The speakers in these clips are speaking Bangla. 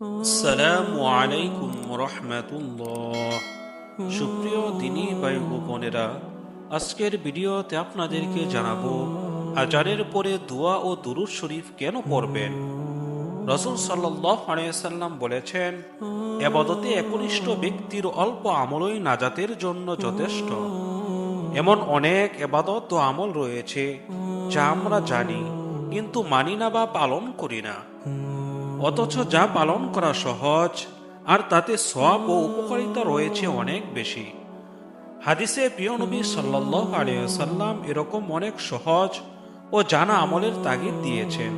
আসসালামু আলাইকুম রহমাতুল্লাহ সুপ্রিয় দিনী ভাই বোনেরা, আজকের ভিডিওতে আপনাদেরকে জানাব আজানের পরে দোয়া ও দুরুদ শরীফ কেন পড়বেন? রসুল সাল্লাহ আলাইসাল্লাম বলেছেন, এবাদতে একনিষ্ঠ ব্যক্তির অল্প আমলই নাজাতের জন্য যথেষ্ট। এমন অনেক এবাদত ও আমল রয়েছে, যা আমরা জানি, কিন্তু মানি না বা পালন করি না। অথচ যা পালন করা সহজ, আর তাতে সব ও উপকারিতা রয়েছে অনেক বেশি। হাদিসে প্রিয় নবী সাল্লাহ আলিয়াল্লাম এরকম অনেক সহজ ও জানা আমলের তাগিদ দিয়েছেন,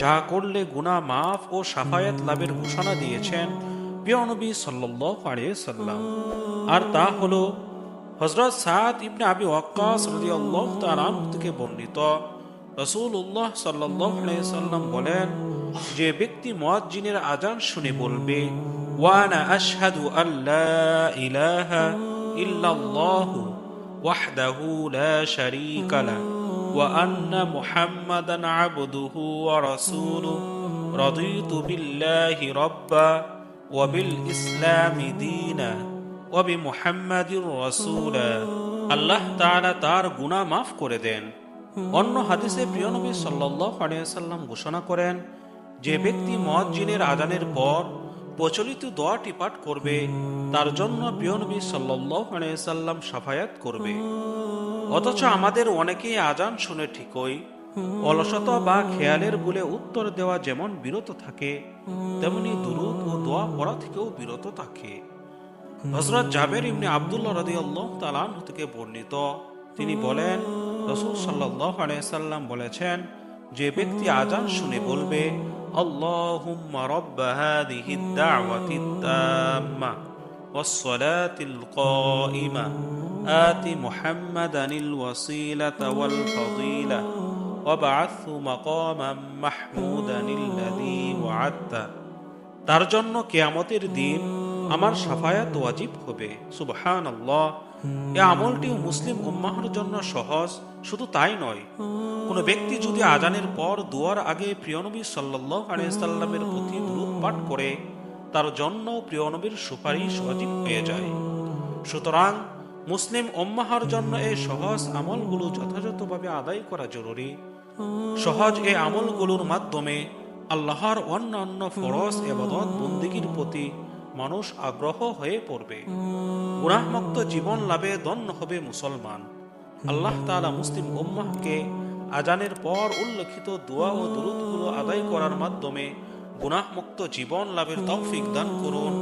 যা করলে গুণা মাফ ও সাফায়াত লাভের ঘোষণা দিয়েছেন প্রিয় নবী সাল্লাহ আলিয়াল্লাম আর তা হলো হজরত সাদ ইবনে আবি ওয়াক্কাস রাদিয়াল্লাহু আনহু থেকে বর্ণিত। রাসূলুল্লাহ সাল্লাল্লাহু আলাইহি সাল্লাম বলেন যে ব্যক্তি মুয়াজ্জিনের আজান শুনে বলবে, ওয়ানা আশহাদু আল্লা ইলাহা ওয়াহদাহু লা শারীকা লা ওয়া আন্না মুহাম্মাদান আবদুহু ওয়া রাদিতু বিল্লাহি রাব্বা ওয়া বিল ইসলামি দীনা মুহাম্মাদির রাসূলা। আল্লাহ তাআলা তার গুনাহ মাফ করে দেন। অন্য হাদিসে প্রিয় নবী সাল্লাল্লাহু আলাইহি সাল্লাম ঘোষণা করেন যে ব্যক্তি মুয়াজ্জিনের আজানের পর প্রচলিত দোয়াটি পাঠ করবে, তার জন্য প্রিয় নবী সাল্লাল্লাহু আলাইহি সাল্লাম সাফায়াত করবে। অথচ আমাদের অনেকেই আজান শুনে ঠিকই, অলসতা বা খেয়ালের বলে উত্তর দেওয়া যেমন বিরত থাকে, তেমনি দুরুদ ও দোয়া পড়া থেকেও বিরত থাকে। হজরত জাবের ইমনি আবদুল্লাহ রাদি আল্লাহ তালান থেকে বর্ণিত, তিনি বলেন, রসুল সাল্লাহ আলাইসাল্লাম বলেছেন, যে ব্যক্তি আজান শুনে বলবে আল্লাহুম্মা রাব্বা হাদিহি الدعوة التامة والصلاة القائمة آت محمدا الوسيلة والفضيلة وابعثه مقاما محمودا الذي وعدته তার জন্য কেয়ামতের দিন আমার সাফায়াত ওয়াজিব হবে সুবহান আল্লাহ এ আমলটিও মুসলিম উম্মাহর জন্য সহজ, শুধু তাই নয়। কোনো ব্যক্তি যদি আজানের পর দুয়ার আগে প্রিয়নবী সাল্লাহ আলিয়াল্লামের প্রতি দূরত পাঠ করে, তার জন্য প্রিয়নবীর সুপারিশ ওয়াজিব হয়ে যায়। সুতরাং মুসলিম উম্মাহার জন্য এই সহজ আমলগুলো যথাযথভাবে আদায় করা জরুরি। সহজ এই আমলগুলোর মাধ্যমে আল্লাহর অন্যান্য ফরজ এবাদত বন্দিগির প্রতি মানুষ আগ্রহ হয়ে পড়বে। গুনাহমুক্ত জীবন লাভে দন্য হবে মুসলমান। আল্লাহ তালা মুসলিম উম্মাহকে আজানের পর উল্লেখিত দোয়া ও দুরুদগুলো আদায় করার মাধ্যমে গুনাহমুক্ত জীবন লাভের তৌফিক দান করুন।